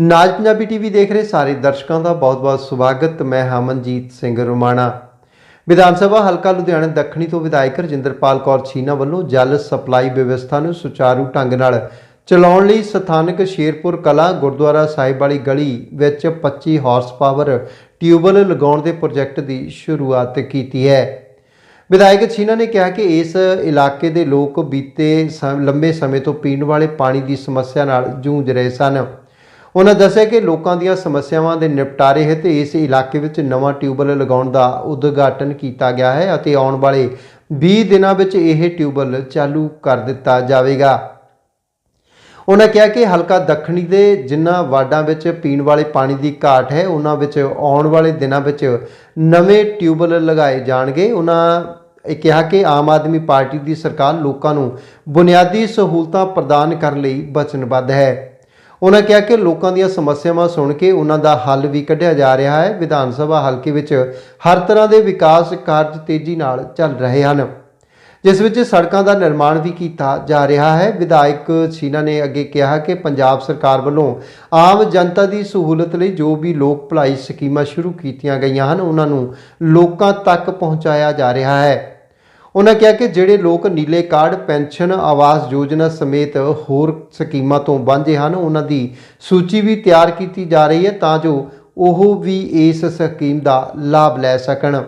ਨਾਜ Punjabi TV ਦੇਖ ਰਹੇ ਸਾਰੇ ਦਰਸ਼ਕਾਂ ਦਾ ਬਹੁਤ-ਬਹੁਤ ਸਵਾਗਤ। ਮੈਂ ਹਮਨਜੀਤ ਸਿੰਘ ਰੋਮਾਣਾ। ਵਿਧਾਨ ਸਭਾ ਹਲਕਾ ਲੁਧਿਆਣਾ ਦੱਖਣੀ ਤੋਂ ਵਿਧਾਇਕ ਰਜਿੰਦਰਪਾਲ ਕੌਰ ਛੀਨਾ ਵੱਲੋਂ ਜਲ ਸਪਲਾਈ ਵਿਵਸਥਾ ਨੂੰ ਸੁਚਾਰੂ ਢੰਗ ਨਾਲ ਚਲਾਉਣ ਲਈ ਸਥਾਨਕ ਸ਼ੇਰਪੁਰ ਕਲਾ, ਗੁਰਦੁਆਰਾ ਸਾਹਿਬ ਵਾਲੀ ਗਲੀ ਵਿੱਚ 25 ਹਾਰਸ ਪਾਵਰ ਟਿਊਬਲ ਲਗਾਉਣ ਦੇ ਪ੍ਰੋਜੈਕਟ ਦੀ ਸ਼ੁਰੂਆਤ ਕੀਤੀ ਹੈ। ਵਿਧਾਇਕ ਛੀਨਾ ਨੇ ਕਿਹਾ ਕਿ ਇਸ ਇਲਾਕੇ ਦੇ ਲੋਕ ਬੀਤੇ ਸਮ- ਲੰਬੇ ਸਮੇਂ ਤੋਂ ਪੀਣ ਵਾਲੇ ਪਾਣੀ ਦੀ ਸਮੱਸਿਆ ਨਾਲ ਜੂਝ ਰਹੇ ਸਨ। ਉਹਨਾਂ ਦੱਸਿਆ ਕਿ ਲੋਕਾਂ ਦੀਆਂ ਸਮੱਸਿਆਵਾਂ ਦੇ ਨਿਪਟਾਰੇ ਹਿੱਤ ਇਸ ਇਲਾਕੇ ਵਿੱਚ ਨਵਾਂ ਟਿਊਬਵੈੱਲ ਲਗਾਉਣ ਦਾ ਉਦਘਾਟਨ ਕੀਤਾ ਗਿਆ ਹੈ ਅਤੇ ਆਉਣ ਵਾਲੇ 20 ਦਿਨਾਂ ਵਿੱਚ ਇਹ ਟਿਊਬਵੈੱਲ ਚਾਲੂ ਕਰ ਦਿੱਤਾ ਜਾਵੇਗਾ। ਉਹਨਾਂ ਕਿਹਾ ਕਿ ਹਲਕਾ ਦੱਖਣੀ ਦੇ ਜਿਨ੍ਹਾਂ ਵਾਰਡਾਂ ਵਿੱਚ ਪੀਣ ਵਾਲੇ ਪਾਣੀ ਦੀ ਘਾਟ ਹੈ, ਉਹਨਾਂ ਵਿੱਚ ਆਉਣ ਵਾਲੇ ਦਿਨਾਂ ਵਿੱਚ ਨਵੇਂ ਟਿਊਬਵੈੱਲ ਲਗਾਏ ਜਾਣਗੇ। ਉਹਨਾਂ ਇਹ ਕਿਹਾ ਕਿ ਆਮ ਆਦਮੀ ਪਾਰਟੀ ਦੀ ਸਰਕਾਰ ਲੋਕਾਂ ਨੂੰ ਬੁਨਿਆਦੀ ਸਹੂਲਤਾਂ ਪ੍ਰਦਾਨ ਕਰਨ ਲਈ ਵਚਨਬੱਧ ਹੈ। ਉਹਨਾਂ ਕਿਹਾ ਕਿ ਲੋਕਾਂ ਦੀਆਂ ਸਮੱਸਿਆਵਾਂ ਸੁਣ ਕੇ ਉਹਨਾਂ ਦਾ ਹੱਲ ਵੀ ਕੱਢਿਆ ਜਾ ਰਿਹਾ ਹੈ। ਵਿਧਾਨ ਸਭਾ ਹਲਕੇ ਵਿੱਚ ਹਰ ਤਰ੍ਹਾਂ ਦੇ ਵਿਕਾਸ ਕਾਰਜ ਤੇਜ਼ੀ ਨਾਲ ਚੱਲ ਰਹੇ ਹਨ, ਜਿਸ ਵਿੱਚ ਸੜਕਾਂ ਦਾ ਨਿਰਮਾਣ ਵੀ ਕੀਤਾ ਜਾ ਰਿਹਾ ਹੈ। ਵਿਧਾਇਕ ਛੀਨਾ ਨੇ ਅੱਗੇ ਕਿਹਾ ਕਿ ਪੰਜਾਬ ਸਰਕਾਰ ਵੱਲੋਂ ਆਮ ਜਨਤਾ ਦੀ ਸਹੂਲਤ ਲਈ ਜੋ ਵੀ ਲੋਕ ਭਲਾਈ ਸਕੀਮਾਂ ਸ਼ੁਰੂ ਕੀਤੀਆਂ ਗਈਆਂ ਹਨ, ਉਹਨਾਂ ਨੂੰ ਲੋਕਾਂ ਤੱਕ ਪਹੁੰਚਾਇਆ ਜਾ ਰਿਹਾ ਹੈ। ਉਹਨਾਂ ਕਿਹਾ ਕਿ ਜਿਹੜੇ ਲੋਕ ਨੀਲੇ ਕਾਰਡ, ਪੈਨਸ਼ਨ, ਆਵਾਸ ਯੋਜਨਾ ਸਮੇਤ ਹੋਰ ਸਕੀਮਾਂ ਤੋਂ ਵਾਂਝੇ ਹਨ, ਉਹਨਾਂ ਦੀ ਸੂਚੀ ਵੀ ਤਿਆਰ ਕੀਤੀ ਜਾ ਰਹੀ ਹੈ ਤਾਂ ਜੋ ਉਹ ਵੀ ਇਸ ਸਕੀਮ ਦਾ ਲਾਭ ਲੈ ਸਕਣ।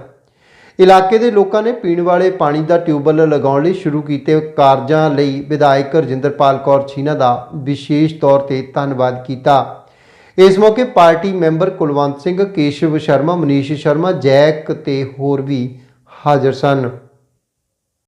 ਇਲਾਕੇ ਦੇ ਲੋਕਾਂ ਨੇ ਪੀਣ ਵਾਲੇ ਪਾਣੀ ਦਾ ਟਿਊਬਵੈੱਲ ਲਗਾਉਣ ਲਈ ਸ਼ੁਰੂ ਕੀਤੇ ਕਾਰਜਾਂ ਲਈ ਵਿਧਾਇਕ ਰਜਿੰਦਰਪਾਲ ਕੌਰ ਛੀਨਾ ਦਾ ਵਿਸ਼ੇਸ਼ ਤੌਰ ਤੇ ਧੰਨਵਾਦ ਕੀਤਾ। ਇਸ ਮੌਕੇ party member Kulwant Singh, Keshav Sharma, Manish Sharma, Jack ਤੇ ਹੋਰ ਵੀ ਹਾਜ਼ਰ ਸਨ।